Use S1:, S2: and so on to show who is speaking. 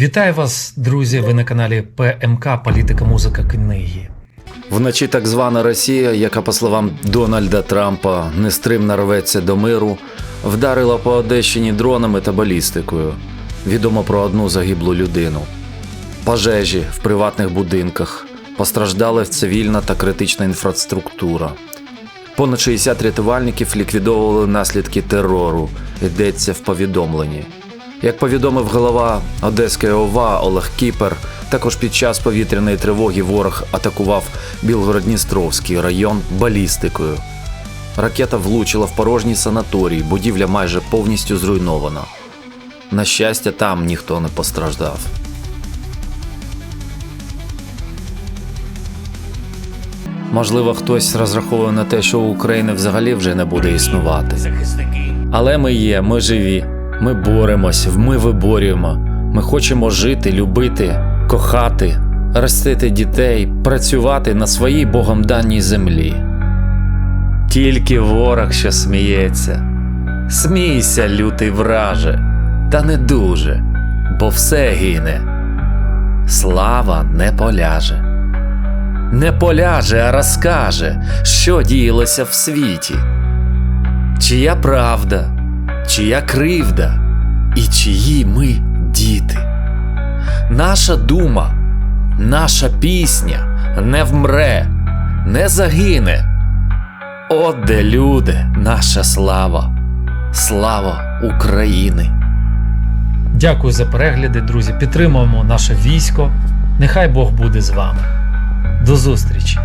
S1: Вітаю вас, друзі! Ви на каналі ПМК Політика, музика, книги.
S2: Вночі так звана Росія, яка, по словам Дональда Трампа, нестримно рветься до миру, вдарила по Одещині дронами та балістикою. Відомо про одну загиблу людину. Пожежі в приватних будинках, постраждали цивільна та критична інфраструктура. Понад 60 рятувальників ліквідовували наслідки терору, йдеться в повідомленні. Як повідомив голова Одеської ОВА Олег Кіпер, також під час повітряної тривоги ворог атакував Білгород-Дністровський район балістикою. Ракета влучила в порожній санаторій, будівля майже повністю зруйнована. На щастя, там ніхто не постраждав. Можливо, хтось розраховує на те, що України взагалі вже не буде існувати. Але ми є, ми живі, ми боремось, ми виборюємо. Ми хочемо жити, любити, кохати, ростити дітей, працювати на своїй Богом даній землі. Тільки ворог, що сміється. Смійся, лютий враже, та не дуже, бо все гине. Слава не поляже. Не поляже, а розкаже, що діялося в світі. Чия правда, чия кривда, і чиї ми діти. Наша дума, наша пісня не вмре, не загине. От де люди, наша слава, слава України.
S1: Дякую за перегляди, друзі. Підтримуємо наше військо. Нехай Бог буде з вами. До зустрічі!